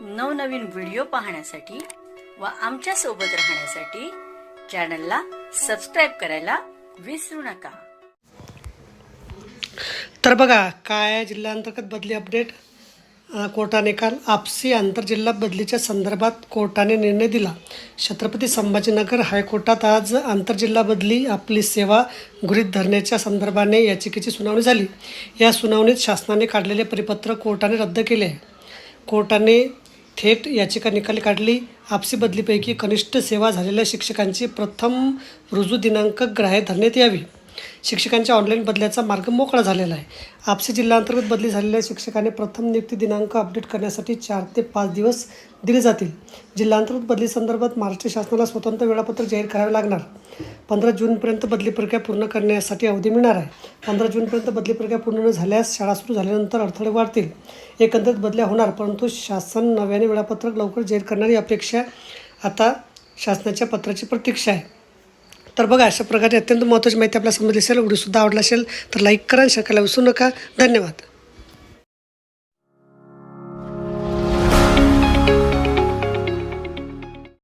नवनवीन व्हिडिओ पाहण्यासाठी व आमच्यासोबत राहण्यासाठी चॅनलला सबस्क्राईब करायला विसरू नका. तर बघा काय जिल्ह्याअंतर्गत बदली अपडेट? कोर्टाने काल आपसी आंतरजिल्हा बदलीच्या संदर्भात कोर्टाने निर्णय दिला. छत्रपती संभाजीनगर हायकोर्टात आज आंतरजिल्हा बदली आपली सेवा गृहीत धरण्याच्या संदर्भाने याचिकेची सुनावणी झाली. या सुनावणीत शासनाने काढलेले परिपत्र कोर्टाने रद्द केले. आहे कोर्टाने थेट याचिका निकाली काढली. आपसी बदलीपैकी कनिष्ठ सेवा झालेल्या शिक्षकांची प्रथम रुजू दिनांक ग्राह्य धरण्यात यावी. शिक्षकांच्या ऑनलाईन बदल्याचा मार्ग मोकळा झालेला आहे. आपसी जिल्हांतर्गत बदली झालेल्या शिक्षकाने प्रथम नियुक्ती दिनांक अपडेट करण्यासाठी चार ते पाच दिवस दिले जातील. जिल्हांतर्गत बदलीसंदर्भात महाराष्ट्र शासनाला स्वतंत्र वेळापत्रक जाहीर करावे लागणार. पंधरा जूनपर्यंत बदली प्रक्रिया पूर्ण करण्यासाठी अवधी मिळणार आहे. पंधरा जूनपर्यंत बदली प्रक्रिया पूर्ण न झाल्यास शाळा सुरू झाल्यानंतर अडथळे वाढतील. एकंदरीत बदल्या होणार परंतु शासन नव्याने वेळापत्रक लवकर जाहीर करणारी अपेक्षा आता शासनाच्या पत्राची प्रतीक्षा आहे. तर बघा अशा प्रकारे अत्यंत महत्त्वाची माहिती आपल्याला समजली असेल व्हिडिओसुद्धा आवडला असेल तर लाईक करा शकायला शेअर करायला विसरू नका. धन्यवाद.